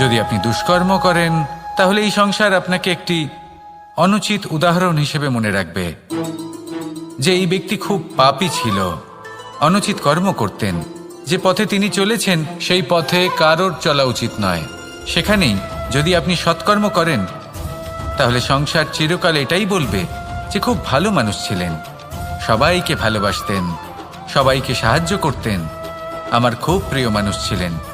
যদি আপনি দুষ্কর্ম করেন, তাহলে এই সংসার আপনাকে একটি অনুচিত উদাহরণ হিসেবে মনে রাখবে। যে এই ব্যক্তি খুব পাপী ছিল, অনুচিত কর্ম করতেন, যে পথে তিনি চলেছেন, সেই পথে কারোর চলা উচিত নয়। সেখানেই যদি আপনি সৎকর্ম করেন, তাহলে সংসার চিরকাল এটাই বলবে যে খুব ভালো মানুষ ছিলেন। সবাইকে ভালোবাসতেন, সবাইকে সাহায্য করতেন। আমার খুব প্রিয় মানুষ ছিলেন।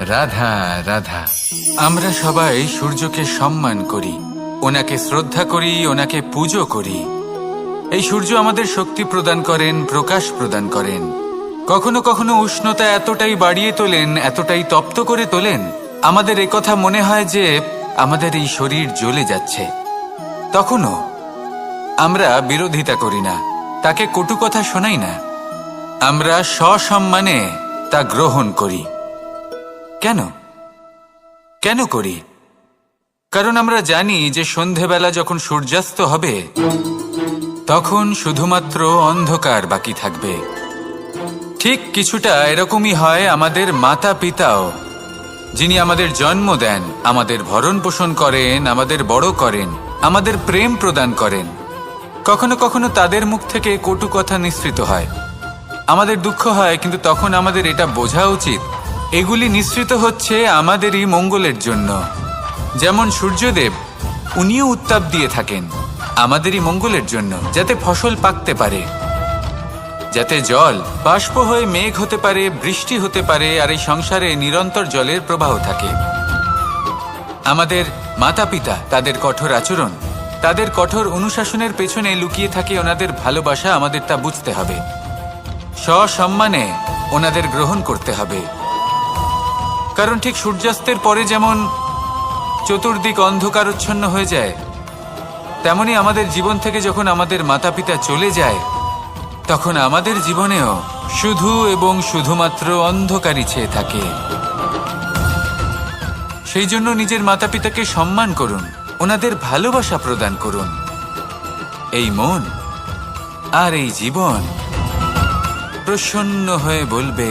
রাধা রাধা। আমরা সবাই সূর্যকে সম্মান করি, ওনাকে শ্রদ্ধা করি, ওনাকে পুজো করি। এই সূর্য আমাদের শক্তি প্রদান করেন, প্রকাশ প্রদান করেন। কখনো কখনো উষ্ণতা এতটাই বাড়িয়ে তোলেন, এতটাই তপ্ত করে তোলেন। আমাদের কথা মনে হয় যে আমাদের এই শরীর জ্বলে যাচ্ছে। তখনও আমরা বিরোধিতা করি না, তাকে কটু কথা শোনাই না। আমরা সসম্মানে তা গ্রহণ করি। কেন? কেন করি? কারণ আমরা জানি যে সন্ধেবেলা যখন সূর্যাস্ত হবে, তখন শুধুমাত্র অন্ধকার বাকি থাকবে। ঠিক কিছুটা এরকমই হয় আমাদের মাতা পিতাও যিনি আমাদের জন্ম দেন, আমাদের ভরণ পোষণ করেন, আমাদের বড় করেন, আমাদের প্রেম প্রদান করেন। কখনো কখনো তাদের মুখ থেকে কটু কথা নিঃসৃত হয়। আমাদের দুঃখ হয়, কিন্তু তখন আমাদের এটা বোঝা উচিত এগুলি নিঃসৃত হচ্ছে আমাদেরই মঙ্গলের জন্য। যেমন সূর্যদেব, উনিও উত্তাপ দিয়ে থাকেন আমাদেরই মঙ্গলের জন্য, যাতে ফসল পাকতে পারে। যাতে জল, বাষ্প হয়ে মেঘ হতে পারে, বৃষ্টি হতে পারে, আর এই সংসারে নিরন্তর জলের প্রবাহ থাকে। আমাদের মাতা পিতা তাদের কঠোর আচরণ, তাদের কঠোর অনুশাসনের পেছনে লুকিয়ে থাকে ওনাদের ভালোবাসা আমাদের তা বুঝতে হবে। সসম্মানে ওনাদের গ্রহণ করতে হবে। কারণ ঠিক সূর্যাস্তের পরে যেমন চতুর্দিক অন্ধকারচ্ছন্ন হয়ে যায়, তেমনি আমাদের জীবন থেকে যখন আমাদের মাতা পিতা চলে যায়, তখন আমাদের জীবনেও শুধু এবং শুধুমাত্র অন্ধকারই ছেয়ে থাকে। সেই জন্য নিজের মাতা পিতাকে সম্মান করুন, ওনাদের ভালোবাসা প্রদান করুন। এই মন আর এই জীবন প্রসন্ন হয়ে বলবে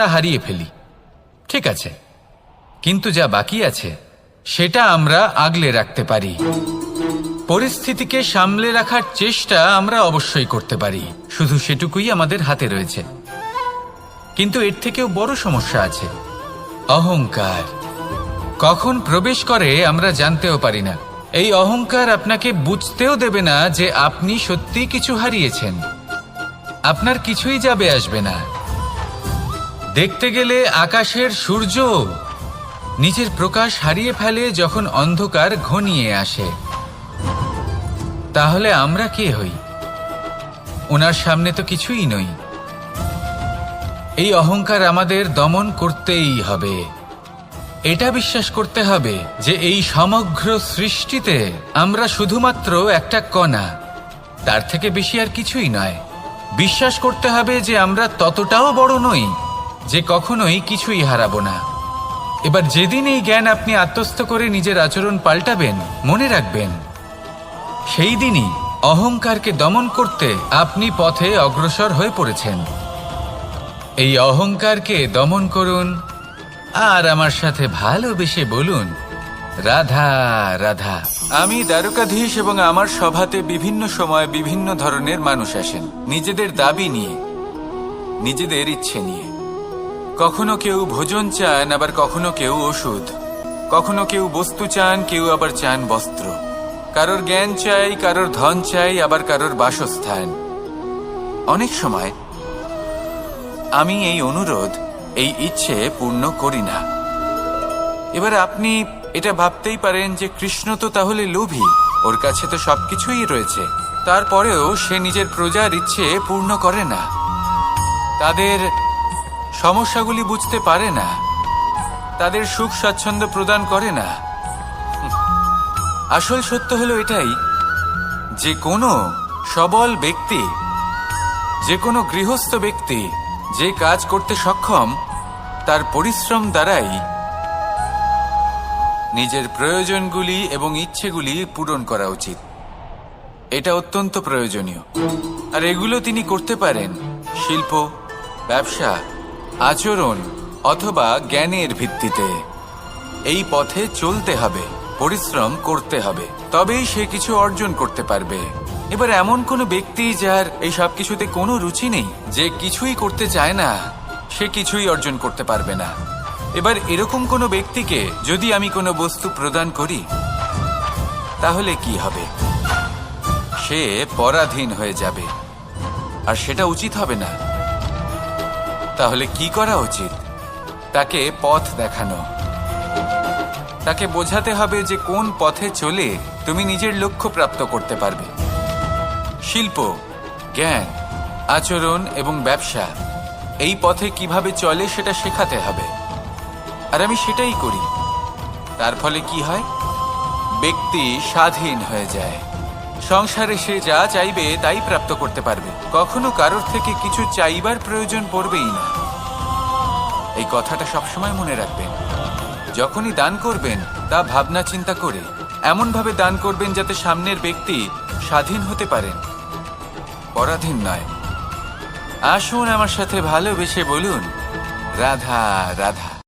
তা হারিয়ে ফেলি। ঠিক আছে। কিন্তু যা বাকি আছে, সেটা আমরা আগলে রাখতে পারি। পরিস্থিতিকে সামলে রাখার চেষ্টা আমরা অবশ্যই করতে পারি। শুধু সেটুকুই আমাদের হাতে রয়েছে। কিন্তু এর থেকেও বড় সমস্যা আছে। অহংকার। কখন প্রবেশ করে আমরা জানতেও পারি না। এই অহংকার আপনাকে বুঝতেও দেবে না যে আপনি সত্যি কিছু হারিয়েছেন। আপনার কিছুই যাবে আসবে না। দেখতে গেলে আকাশের সূর্য। নিজের প্রকাশ হারিয়ে ফেলে যখন অন্ধকার ঘনিয়ে আসে। তাহলে আমরা কে হই? ওনার সামনে তো কিছুই নই। এই অহংকার আমাদের দমন করতেই হবে। এটা বিশ্বাস করতে হবে যে এই সমগ্র সৃষ্টিতে আমরা শুধুমাত্র একটা কণা। তার থেকে বেশি আর কিছুই নয়। বিশ্বাস করতে হবে যে আমরা ততটাও বড় নই। যে কখনোই কিছুই হারাবো না। এবার যেদিন এই জ্ঞান আপনি আত্মস্থ করে নিজের আচরণ পাল্টাবেন, মনে রাখবেন, সেই দিনই অহংকারকে দমন করতে আপনি পথে অগ্রসর হয়ে পড়েছেন। এই অহংকারকে দমন করুন, আর আমার সাথে ভালোবেসে বলুন, রাধা রাধা। আমি দ্বারকাধীশ এবং আমার সভাতে বিভিন্ন সময় বিভিন্ন ধরনের মানুষ আসেন, নিজেদের দাবি নিয়ে, নিজেদের ইচ্ছে নিয়ে। কখনো কেউ ভোজন চান, আবার কখনো কেউ ওষুধ। কখনো কেউ বস্তু চান, কেউ আবার চান বস্ত্র। কারোর জ্ঞান চাই, কারোর ধন চাই, আবার কারোর বাসস্থান। অনেক সময় আমি এই অনুরোধ, এই ইচ্ছে পূর্ণ করি না। এবার আপনি এটা ভাবতেই পারেন যে কৃষ্ণ তো তাহলে লোভী, ওর কাছে তো সবকিছুই রয়েছে। তারপরেও সে নিজের প্রজার ইচ্ছে পূর্ণ করে না। তাদের সমস্যাগুলি বুঝতে পারে না। তাদের সুখ স্বাচ্ছন্দ্য প্রদান করে না। আসল সত্য হলো এটাই, যে কোনো সবল ব্যক্তি, যে কোনো গৃহস্থ ব্যক্তি যে কাজ করতে সক্ষম, তার পরিশ্রম দ্বারাই নিজের প্রয়োজনগুলি এবং ইচ্ছেগুলি পূরণ করা উচিত। এটা অত্যন্ত প্রয়োজনীয়। আর এগুলো তিনি করতে পারেন, শিল্প, ব্যবসা আচরণ অথবা জ্ঞানের ভিত্তিতে। এই পথে চলতে হবে, পরিশ্রম করতে হবে, তবেই সে কিছু অর্জন করতে পারবে। এবার এমন কোনো ব্যক্তি যার এই সব কিছুতে কোনো রুচি নেই, যে কিছুই করতে চায় না, সে কিছুই অর্জন করতে পারবে না। এবার এরকম কোনো ব্যক্তিকে যদি আমি কোনো বস্তু প্রদান করি, তাহলে কি হবে? সে পরাধীন হয়ে যাবে, আর সেটা উচিত হবে না। তাহলে কি করা উচিত? তাকে পথ দেখানো। তাকে বোঝাতে হবে যে কোন পথে চলে তুমি নিজের লক্ষ্য প্রাপ্ত করতে পারবে। শিল্প, জ্ঞান, আচরণ এবং ব্যবসা, এই পথে কীভাবে চলে সেটা শেখাতে হবে। আর আমি সেটাই করি। তার ফলে কি হয়? ব্যক্তি স্বাধীন হয়ে যায়। সংসারে সে যা চাইবে তাই প্রাপ্ত করতে পারবে। কখনো কারোর থেকে কিছু চাইবার প্রয়োজন পড়বেই না। এই কথাটা সবসময় মনে রাখবেন। যখনই দান করবেন, তা ভাবনা চিন্তা করে, এমনভাবে দান করবেন যাতে সামনের ব্যক্তি স্বাধীন হতে পারেন। পরাধীন নয়। আসুন আমার সাথে ভালোবেসে বলুন, রাধা রাধা।